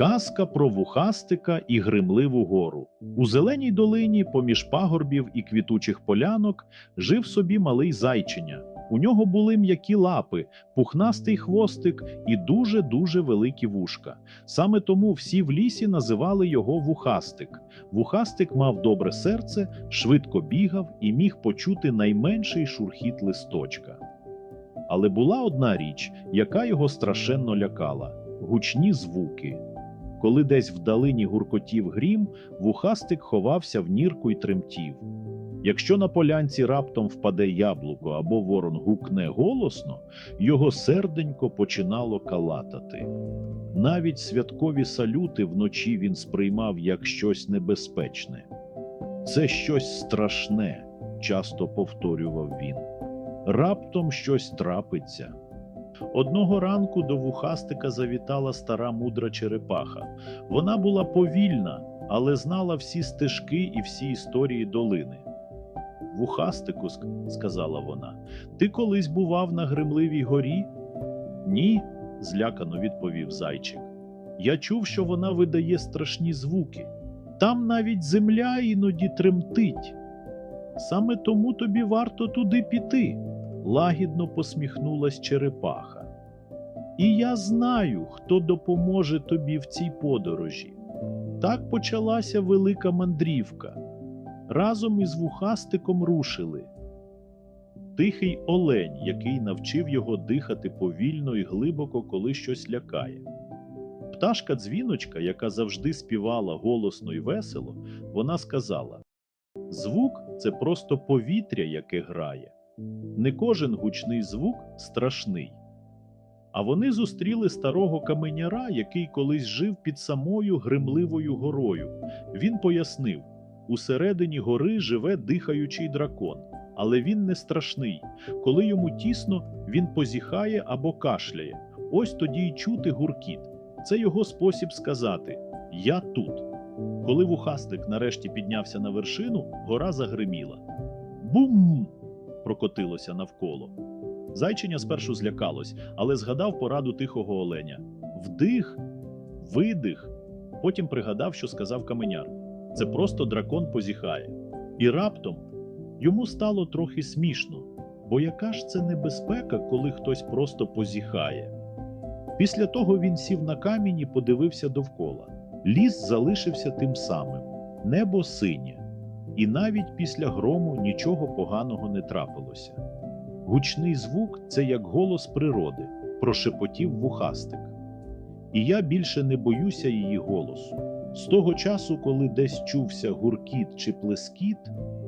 Казка про вухастика і гримливу гору. У зеленій долині, поміж пагорбів і квітучих полянок, жив собі малий зайчиня. У нього були м'які лапи, пухнастий хвостик і дуже-дуже великі вушка. Саме тому всі в лісі називали його вухастик. Вухастик мав добре серце, швидко бігав і міг почути найменший шурхіт листочка. Але була одна річ, яка його страшенно лякала гучні звуки. Коли десь вдалині гуркотів грім, вухастик ховався в нірку й тремтів. Якщо на полянці раптом впаде яблуко або ворон гукне голосно, його серденько починало калатати. Навіть святкові салюти вночі він сприймав як щось небезпечне. Це щось страшне, часто повторював він. Раптом щось трапиться. Одного ранку до вухастика завітала стара мудра черепаха. Вона була повільна, але знала всі стежки і всі історії долини. Вухастику, сказала вона, ти колись бував на Гримливій горі? Ні, злякано відповів зайчик. Я чув, що вона видає страшні звуки. Там навіть земля іноді тремтить. Саме тому тобі варто туди піти, лагідно посміхнулась черепаха. І я знаю, хто допоможе тобі в цій подорожі. Так почалася велика мандрівка. Разом із вухастиком рушили. Тихий олень, який навчив його дихати повільно і глибоко, коли щось лякає. Пташка дзвіночка, яка завжди співала голосно і весело, вона сказала: Звук це просто повітря, яке грає. Не кожен гучний звук страшний. А вони зустріли старого каменяра, який колись жив під самою гримливою горою. Він пояснив: усередині гори живе дихаючий дракон, але він не страшний. Коли йому тісно, він позіхає або кашляє. Ось тоді й чути гуркіт. Це його спосіб сказати Я тут. Коли вухастик нарешті піднявся на вершину, гора загриміла. Бум! Прокотилося навколо. Зайчиня спершу злякалось, але згадав пораду тихого оленя вдих, видих. Потім пригадав, що сказав каменяр. Це просто дракон позіхає. І раптом йому стало трохи смішно, бо яка ж це небезпека, коли хтось просто позіхає. Після того він сів на камінь і подивився довкола. Ліс залишився тим самим, небо синє, і навіть після грому нічого поганого не трапилося. Гучний звук це як голос природи, прошепотів вухастик. І я більше не боюся її голосу. З того часу, коли десь чувся гуркіт чи плескіт,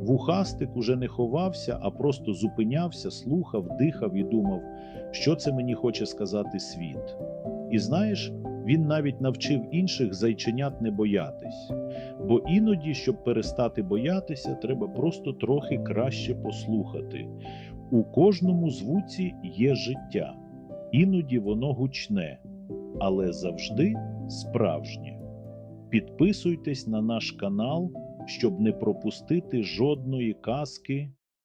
вухастик уже не ховався, а просто зупинявся, слухав, дихав і думав, що це мені хоче сказати світ. І знаєш, він навіть навчив інших зайченят не боятись, бо іноді, щоб перестати боятися, треба просто трохи краще послухати. У кожному звуці є життя, іноді воно гучне, але завжди справжнє. Підписуйтесь на наш канал, щоб не пропустити жодної казки